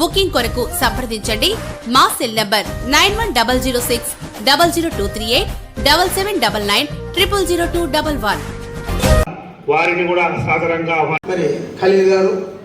Booking కొరకు సంప్రదించండి మా cell number nine one double zero six double zero two three eight double seven double nine triple zero two double one వారిని కూడా ఆహ్వానిస్తున్నాను. మరి ఖలీల్ గారు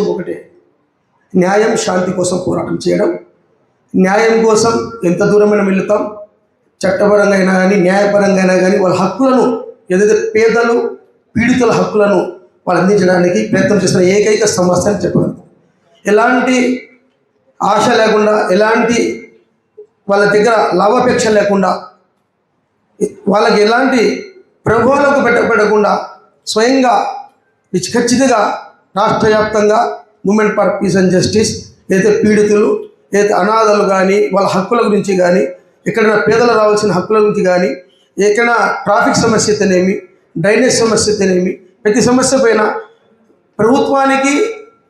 ఉద్దేశం ఒకటే. న్యాయం శాంతి కోసం పోరాటం చేయడం న్యాయం కోసం ఎంత దూరమైనా వెళుతాం చట్టపరంగా అయినా కానీ న్యాయపరంగా అయినా కానీ వాళ్ళ హక్కులను ఏదైతే పేదలు పీడితుల హక్కులను వాళ్ళు అందించడానికి ప్రయత్నం చేసిన ఏకైక సమస్య అని చెప్పగలం. ఎలాంటి ఆశ లేకుండా ఎలాంటి వాళ్ళ దగ్గర లాభాపేక్ష లేకుండా వాళ్ళకి ఎలాంటి ప్రభావాలకు పెట్టబడకుండా స్వయంగా ఖచ్చితంగా రాష్ట్ర వ్యాప్తంగా movement for peace and justice ఏదైతే పీడితులు అయితే అనాథలు కానీ వాళ్ళ హక్కుల గురించి కానీ ఎక్కడైనా పేదలు రావాల్సిన హక్కుల గురించి కానీ ఎక్కడైనా ట్రాఫిక్ సమస్య అయితేనేమి డ్రైనేజ్ సమస్య అయితేనేమి ప్రతి సమస్య పైన ప్రభుత్వానికి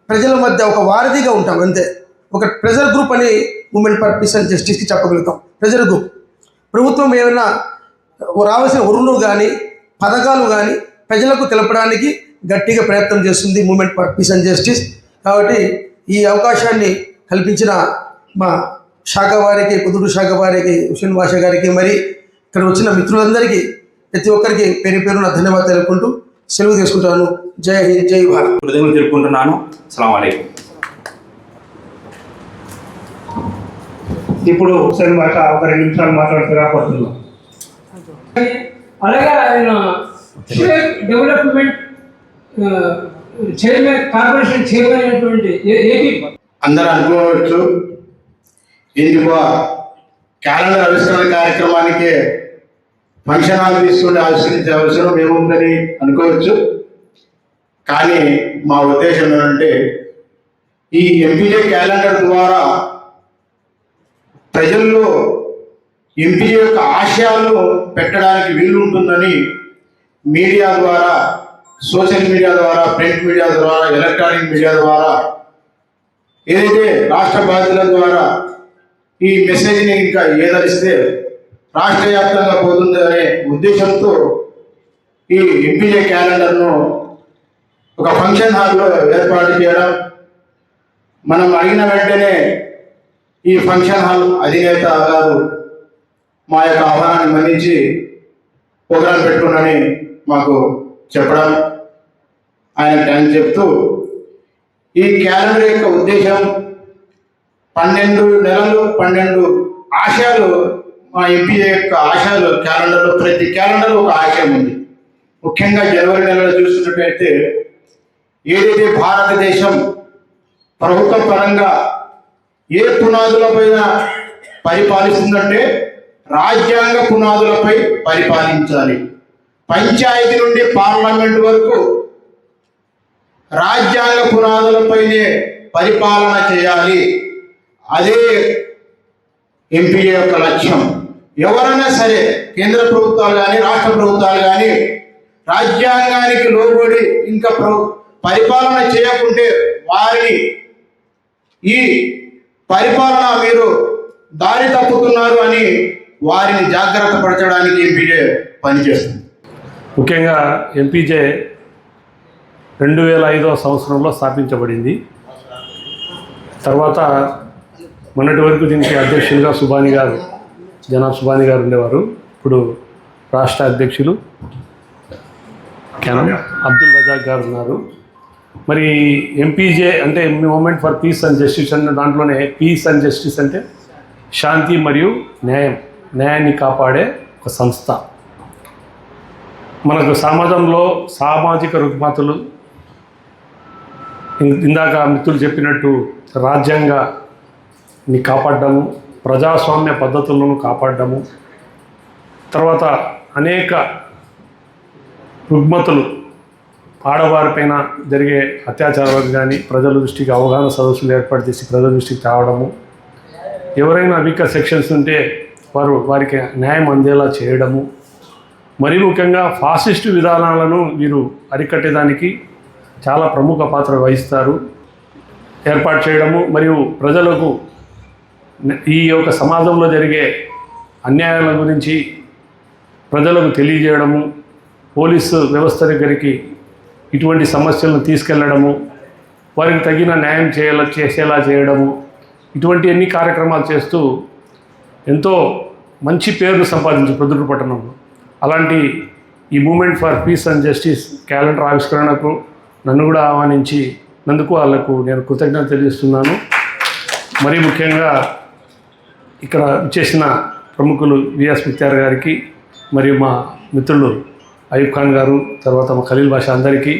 ప్రజల మధ్య ఒక వారధిగా ఉంటాం అంతే. ఒక ప్రెజర్ గ్రూప్ అని మూమెంట్ ఫర్ పీస్ అండ్ జస్టిస్కి చెప్పగలుగుతాం. Pressure group. ప్రభుత్వం ఏమైనా రావాల్సిన వరులు కానీ పథకాలు కానీ ప్రజలకు తెలపడానికి గట్టిగా ప్రయత్నం చేస్తుంది movement for peace and justice కాబట్టి ఈ అవకాశాన్ని కల్పించిన మా శాఖ వారికి పొదుడు శాఖ వారికి హుసేన్ భాష గారికి మరి ఇక్కడ వచ్చిన మిత్రులందరికీ ప్రతి ఒక్కరికి పేరు పేరున ధన్యవాదాలు తెలుపుకుంటూ సెలవు తీసుకుంటాను. జై హింద్ జై భారత్. కృతజ్ఞతలు తెలుపుకుంటున్నాను. అస్సలం ఇప్పుడు హుసేన్ భాష ఒక రెండు నిమిషాలు మాట్లాడుతున్నా కోరుతున్నాం అలాగే ఆయన డెవలప్మెంట్ చైర్మన్ కార్పొరేషన్ చైర్మన్ అయినటువంటి ఏపీ అందరూ అనుకోవచ్చు ఇందుకో క్యాలెండర్ ఆవిష్కరణ కార్యక్రమానికి ఫంక్షన్ హాల్ తీసుకుని ఆవిష్కరించే అవసరం ఏముందని అనుకోవచ్చు. కానీ మా ఉద్దేశం ఏంటంటే ఈ ఎంపీఏ క్యాలెండర్ ద్వారా ప్రజల్లో ఎంపీఏ యొక్క ఆశయాలను పెట్టడానికి వీలు ఉంటుందని మీడియా ద్వారా సోషల్ మీడియా ద్వారా ప్రింట్ మీడియా ద్వారా ఎలక్ట్రానిక్ మీడియా ద్వారా ఏదైతే రాష్ట్ర బాధ్యుల ద్వారా ఈ మెసేజ్ని ఇంకా ఏదరిస్తే రాష్ట్ర వ్యాప్తంగా పోతుంది అనే ఉద్దేశంతో ఈ ఎంపీఏ క్యాలెండర్ను ఒక ఫంక్షన్ హాల్లో ఏర్పాటు చేయడం మనం అడిగిన వెంటనే ఈ ఫంక్షన్ హాల్ అధినేత గారు మా యొక్క ఆహ్వానాన్ని మన్నించి ప్రోగ్రాం పెట్టుకున్నాని మాకు చెప్పడం ఆయన థ్యాంక్స్ చెప్తూ ఈ క్యాలెండర్ యొక్క ఉద్దేశం పన్నెండు నెలలు పన్నెండు ఆశయాలు మా ఎంపీ యొక్క ఆశయాలు క్యాలెండర్లో ప్రతి క్యాలెండర్లో ఒక ఆశయం ఉంది. ముఖ్యంగా జనవరి నెలలో చూసినట్టయితే ఏదైతే భారతదేశం ప్రభుత్వ పరంగా ఏ పునాదులపైన పరిపాలిస్తుందంటే రాజ్యాంగ పునాదులపై పరిపాలించాలి. పంచాయతీ నుండి పార్లమెంట్ వరకు రాజ్యాంగ పునాదులపైనే పరిపాలన చేయాలి. అదే ఎంపీ యొక్క లక్ష్యం. ఎవరైనా సరే కేంద్ర ప్రభుత్వాలు కానీ రాష్ట్ర ప్రభుత్వాలు కానీ రాజ్యాంగానికి లోబడి ఇంకా ప్ర పరిపాలన చేయకుంటే వారిని ఈ పరిపాలన మీరు దారి తప్పుతున్నారు అని వారిని జాగ్రత్త పరచడానికి ఎంపీఏ పనిచేస్తుంది. ముఖ్యంగా ఎంపీజే రెండు వేల ఐదవ సంవత్సరంలో స్థాపించబడింది. తర్వాత మొన్నటి వరకు దీనికి అధ్యక్షులుగా సుబాని గారు జనాబ్ సుబాని గారు ఉండేవారు. ఇప్పుడు రాష్ట్ర అధ్యక్షులు కెనం అబ్దుల్ రజాక్ గారు ఉన్నారు. మరి ఎంపీజే అంటే movement for peace and justice అన్న దాంట్లోనే పీస్ అండ్ జస్టిస్ అంటే శాంతి మరియు న్యాయం. న్యాయాన్ని కాపాడే ఒక సంస్థ. మనకు సమాజంలో సామాజిక రుగ్మతులు ఇందాక మిత్రులు చెప్పినట్టు రాజ్యాంగాన్ని కాపాడము ప్రజాస్వామ్య పద్ధతులను కాపాడము తర్వాత అనేక రుగ్మతులు ఆడవారిపైన జరిగే అత్యాచారాలు కానీ ప్రజల దృష్టికి అవగాహన సదస్సులు ఏర్పాటు చేసి ప్రజల దృష్టికి తేవడము. ఎవరైనా వీకర్ సెక్షన్స్ ఉంటే వారు వారికి న్యాయం అందేలా చేయడము. మరీ ముఖ్యంగా ఫాసిస్ట్ విధానాలను వీరు అరికట్టేదానికి చాలా ప్రముఖ పాత్ర వహిస్తారు. ఏర్పాటు చేయడము మరియు ప్రజలకు ఈ యొక్క సమాజంలో జరిగే అన్యాయాల గురించి ప్రజలకు తెలియజేయడము పోలీసు వ్యవస్థ దగ్గరికి ఇటువంటి సమస్యలను తీసుకెళ్ళడము వారికి తగిన న్యాయం చేయాల చేసేలా చేయడము ఇటువంటి అన్ని కార్యక్రమాలు చేస్తూ ఎంతో మంచి పేరును సంపాదించి ప్రొద్దుటూరు పట్టణంలో. అలాంటి ఈ movement for peace and justice calendar ఆవిష్కరణకు నన్ను కూడా ఆహ్వానించి నందుకు వాళ్ళకు నేను కృతజ్ఞత తెలియజేస్తున్నాను. మరీ ముఖ్యంగా ఇక్కడ చేసిన ప్రముఖులు విఎస్ ముత్యార్ గారికి మరియు మా మిత్రులు అయూబ్ ఖాన్ గారు తర్వాత మా ఖలీల్ భాష అందరికీ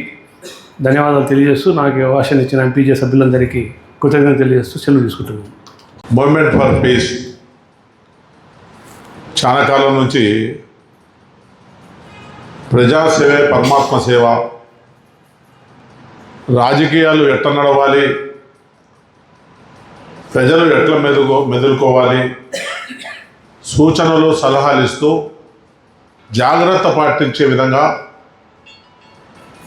ధన్యవాదాలు తెలియజేస్తూ నాకు ఈ అవకాశాన్ని ఇచ్చిన ఎంపీజే సభ్యులందరికీ కృతజ్ఞత తెలియజేస్తూ సెలవు తీసుకుంటున్నాను. Movement for peace. చాలా కాలం నుంచి ప్రజాసేవే పరమాత్మ సేవ. రాజకీయాలు ఎట్ట నడవాలి? ప్రజలు ఎట్ల మెదుగు మెదులుకోవాలి? సూచనలు సలహాలు ఇస్తూ జాగ్రత్త పాటించే విధంగా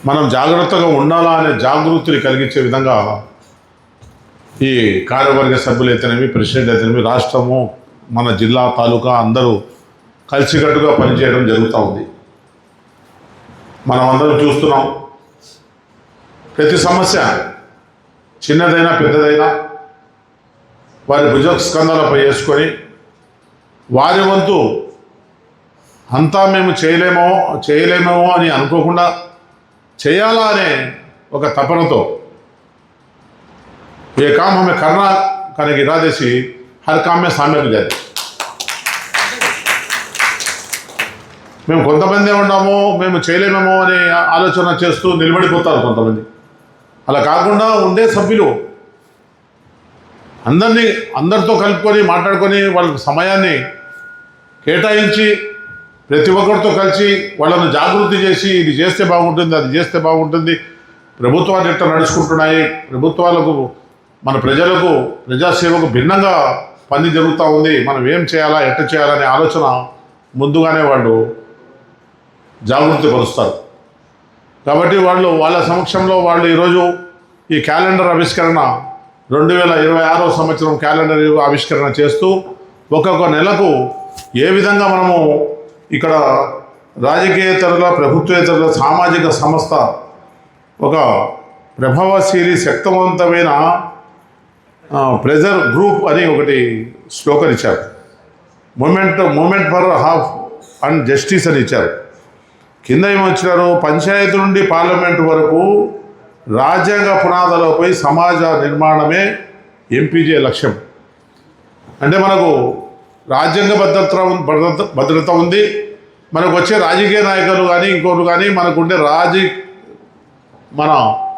మనం జాగ్రత్తగా ఉండాలా అనే జాగృతిని కలిగించే విధంగా ఈ కార్యవర్గ సభ్యులు అయితేనేమి ప్రెసిడెంట్ అయితేనేమి రాష్ట్రము మన జిల్లా తాలూకా అందరూ కలిసికట్టుగా పనిచేయడం జరుగుతూ ఉంది. మనం అందరం చూస్తున్నాం ప్రతి సమస్య చిన్నదైనా పెద్దదైనా వారి భుజ స్కందాలపై వేసుకొని వారి వంతు అంతా మేము చేయలేమో చేయలేమేమో అని అనుకోకుండా చేయాలా అనే ఒక తపనతో ये काम हमें करना करने के इरादे से हर काम में शामिल हो जाते మేము కొంతమంది ఉన్నాము మేము చేయలేమేమో అనే ఆలోచన చేస్తూ నిలబడిపోతారు కొంతమంది. అలా కాకుండా ఉండే సభ్యులు అందరినీ అందరితో కలుపుకొని మాట్లాడుకొని వాళ్ళకి సమయాన్ని కేటాయించి ప్రతి ఒక్కరితో కలిసి వాళ్ళను జాగృతి చేసి ఇది చేస్తే బాగుంటుంది అది చేస్తే బాగుంటుంది ప్రభుత్వాలు ఎట్లా నడుచుకుంటున్నాయి ప్రభుత్వాలకు మన ప్రజలకు ప్రజాసేవకు భిన్నంగా పని జరుగుతూ ఉంది మనం ఏం చేయాలా ఎట్ట చేయాలనే ఆలోచన ముందుగానే వాళ్ళు జాగృతి పరుస్తారు కాబట్టి వాళ్ళు వాళ్ళ సమక్షంలో వాళ్ళు ఈరోజు ఈ క్యాలెండర్ ఆవిష్కరణ రెండు వేల ఇరవై ఆరో సంవత్సరం క్యాలెండర్ ఆవిష్కరణ చేస్తూ ఒక్కొక్క నెలకు ఏ విధంగా మనము ఇక్కడ రాజకీయేతరుల ప్రభుత్వేతరుల సామాజిక సంస్థ ఒక ప్రభావశీలి శక్తివంతమైన ప్రెజర్ గ్రూప్ అని ఒకటి స్లోకన్ ఇచ్చారు movement movement for half and justice అని ఇచ్చారు. కింద ఏమొచ్చినారు? పంచాయతీ నుండి పార్లమెంట్ వరకు రాజ్యాంగ పునాదులపై సమాజ నిర్మాణమే ఎంపీజే లక్ష్యం. అంటే మనకు రాజ్యాంగ భద్రత భద్రత భద్రత ఉంది. మనకు వచ్చే రాజకీయ నాయకులు కానీ ఇంకోరు కానీ మనకు ఉండే రాజీ మన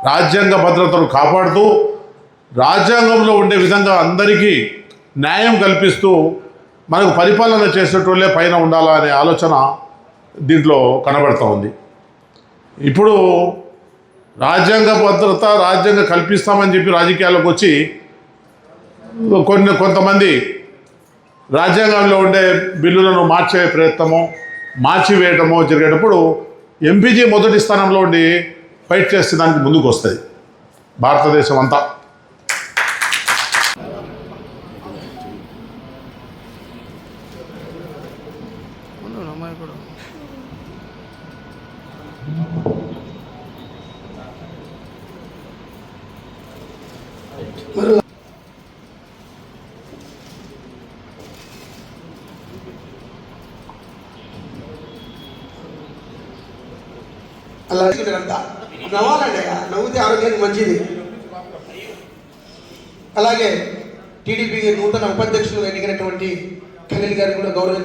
రాజ్యాంగ భద్రతను కాపాడుతూ రాజ్యాంగంలో ఉండే విధంగా అందరికీ న్యాయం కల్పిస్తూ మనకు పరిపాలన చేసేటోళ్ళే పైన ఉండాలా అనే ఆలోచన దీంట్లో కనబడుతూ ఉంది. ఇప్పుడు రాజ్యాంగ భద్రత రాజ్యాంగ కల్పిస్తామని చెప్పి రాజకీయాల్లోకి వచ్చి కొన్ని కొంతమంది రాజ్యాంగంలో ఉండే బిల్లులను మార్చే ప్రయత్నము మార్చివేయటమో జరిగేటప్పుడు ఎంపీజీ మొదటి స్థానంలో ఉండి ఫైట్ చేస్తే దానికి ముందుకు వస్తుంది భారతదేశం అంతా. అలా మీరంతా నవ్వాలండి నవ్వుతే ఆరోగ్యానికి మంచిది. అలాగే టీడీపీ నూతన ఉపాధ్యక్షులు ఎన్నికైనటువంటి ఖలీల్ గారు కూడా గౌరవం